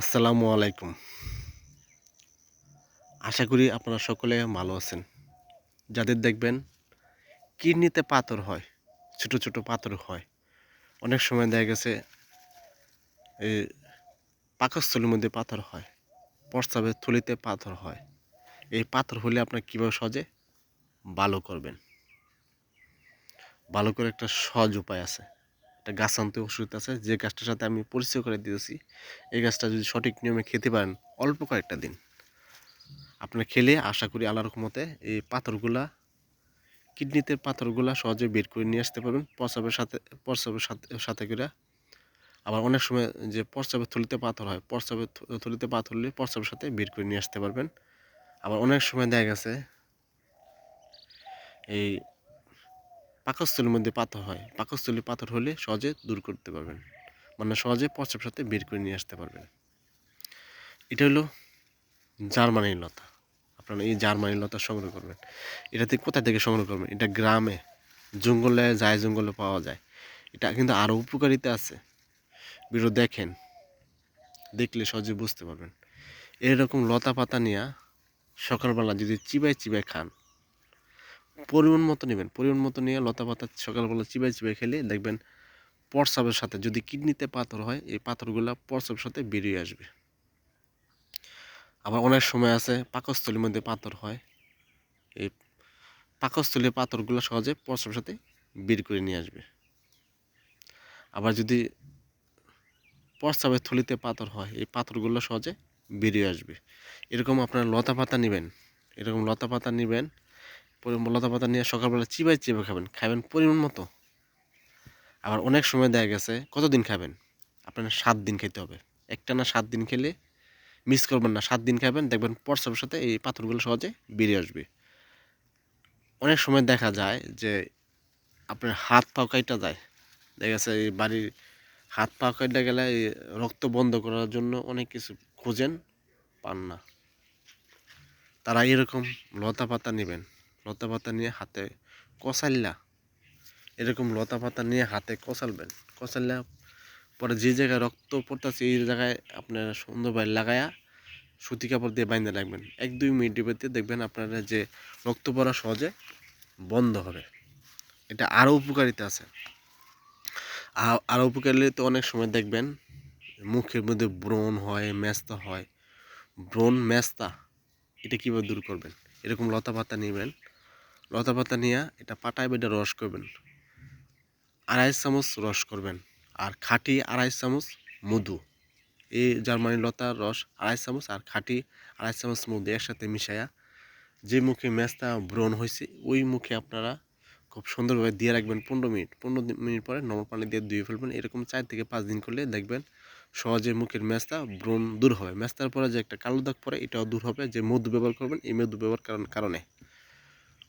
আসসালামু আলাইকুম। আশা করি আপনারা সকলে ভালো আছেন। যাদের দেখবেন কিডনিতে পাথর হয়, ছোট ছোট পাথর হয়, অনেক সময় দেখা গেছে এই পাকস্থলীর মধ্যে পাথর হয়, প্রস্রাবের থলিতে পাথর হয়। এই পাথর হলে আপনার কীভাবে সহজে ভালো করবেন? ভালো করে একটা সহজ উপায় আছে। একটা গাছ আনতে ওষুধ আছে, যে গাছটার সাথে আমি পরিচয় করে দিয়েছি, এই গাছটা যদি সঠিক নিয়মে খেতে পারেন অল্প কয়েকটা দিন। আপনার খেলে আশা করি আল্লাহর রহমতে এই পাথরগুলা, কিডনিতে পাথরগুলা সহজে বের করে নিয়ে আসতে পারবেন। প্রস্রাবের সাথে প্রস্রাবের সাথে সাথে করে। আবার অনেক সময় যে প্রস্রাবের থলিতে পাথর হয়, প্রস্রাবের থলিতে পাথর হলে প্রস্রাবের সাথে বের করে নিয়ে আসতে পারবেন। আবার অনেক সময় দেখা গেছে, এই পাকস্থলীর মধ্যে পাথর হয়। পাকস্থলী পাথর হলে সহজে দূর করতে পারবেন। মানে সহজে প্রস্রাবের সাথে বের করে নিয়ে আসতে পারবেন। এটা হলো জার্মানির লতা। আপনারা এই জার্মানির লতা সংগ্রহ করবেন। এটা থেকে কোথা থেকে সংগ্রহ করবেন? এটা গ্রামে, জঙ্গলে যায় জঙ্গলে পাওয়া যায়। এটা কিন্তু আরও উপকারিতা আছে। ভিডিও দেখেন, দেখলে সহজে বুঝতে পারবেন। এরকম লতা পাতা নিয়ে সকালবেলা যদি চিবাই চিবাই খান পরিমাণ মতো নেবেন, পরিমাণ মতো নিয়ে লতা পাতা সকালবেলা চিবাই চিবাই খেলে দেখবেন প্রস্রাবের সাথে, যদি কিডনিতে পাথর হয়, এই পাথরগুলো প্রস্রাবের সাথে বেরিয়ে আসবে। আবার অনেক সময় আছে পাকস্থলীর মধ্যে পাথর হয়, এই পাকস্থলীর পাথরগুলো সহজে প্রস্রাবের সাথে বের করে নিয়ে আসবে। আবার যদি প্রস্রাবের থলিতে পাথর হয়, এই পাথরগুলো সহজে বেরিয়ে আসবে। এরকম আপনার লতা পাতা নেবেন, এরকম লতা পাতা নেবেন পরি- লতা পাতা নিয়ে সকালবেলা চিবাই চিবাই খাবেন খাবেন পরিমাণ মতো। আবার অনেক সময় দেখা গেছে, কতদিন খাবেন? আপনার সাত দিন খেতে হবে। একটা না সাত দিন খেলে মিস করবেন না, সাত দিন খাবেন, দেখবেন প্রস্রাবের সাথে এই পাথরগুলো সহজে বেরিয়ে আসবে। অনেক সময় দেখা যায় যে আপনার হাত পাও কাইটা যায়। দেখা গেছে এই বাড়ির হাত পা কাইটা গেলে রক্ত বন্ধ করার জন্য অনেক কিছু খোঁজেন, পান না। তারা এরকম লতা পাতা নেবেন। লতা পাতা নিয়ে হাতে কষাল্লা এরকম লতা পাতা নিয়ে হাতে কষালবেন। কষাল্লা পরে যে জায়গায় রক্ত পড়তেছে, এই জায়গায় আপনারা সুন্দরভাবে লাগায়া সুতি কাপড় দিয়ে বাইন্ধে রাখবেন। এক দুই মিনিটের ভিতরে দেখবেন আপনারা যে রক্ত পড়া সহজে বন্ধ হবে। এটা আরও উপকারিতা আছে। আরও উপকারিতা অনেক সময় দেখবেন মুখের মধ্যে ব্রণ হয় মেস্তা হয়। ব্রণ মেস্তা এটা কীভাবে দূর করবেন? এরকম লতা পাতা নেবেন। লতা পাতা নিয়ে এটা পাটায় বেটে রস করবেন। আড়াই চামচ রস করবেন আর খাঁটি আড়াই চামচ মধু। এই জার্মানি লতার রস আড়াই চামচ আর খাঁটি আড়াই চামচ মধু একসাথে মিশায়া যে মুখে ম্যাচটা ব্রণ হয়েছে, ওই মুখে আপনারা খুব সুন্দরভাবে দিয়ে রাখবেন পনেরো মিনিট। পনেরো মিনিট পরে নর্মাল পানি দিয়ে ধুয়ে ফেলবেন। এরকম চার থেকে পাঁচ দিন করলে দেখবেন সহজে মুখের ম্যাচটা ব্রণ দূর হবে। ম্যাচটার পরে যে একটা কালো দাগ পরে এটাও দূর হবে। যে মধু ব্যবহার করবেন, এই মধু ব্যবহার কারণে।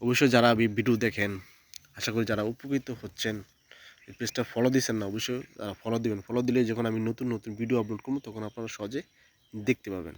অবশ্যই যারা ভিডিও দেখেন, আশা করি যারা উপকৃত হচ্ছেন, এই পেজটা ফলো দিচ্ছেন না, অবশ্যই ফলো দেবেন। ফলো দিলে যখন আমি নতুন নতুন ভিডিও আপলোড করব, তখন আপনারা সহজে দেখতে পাবেন।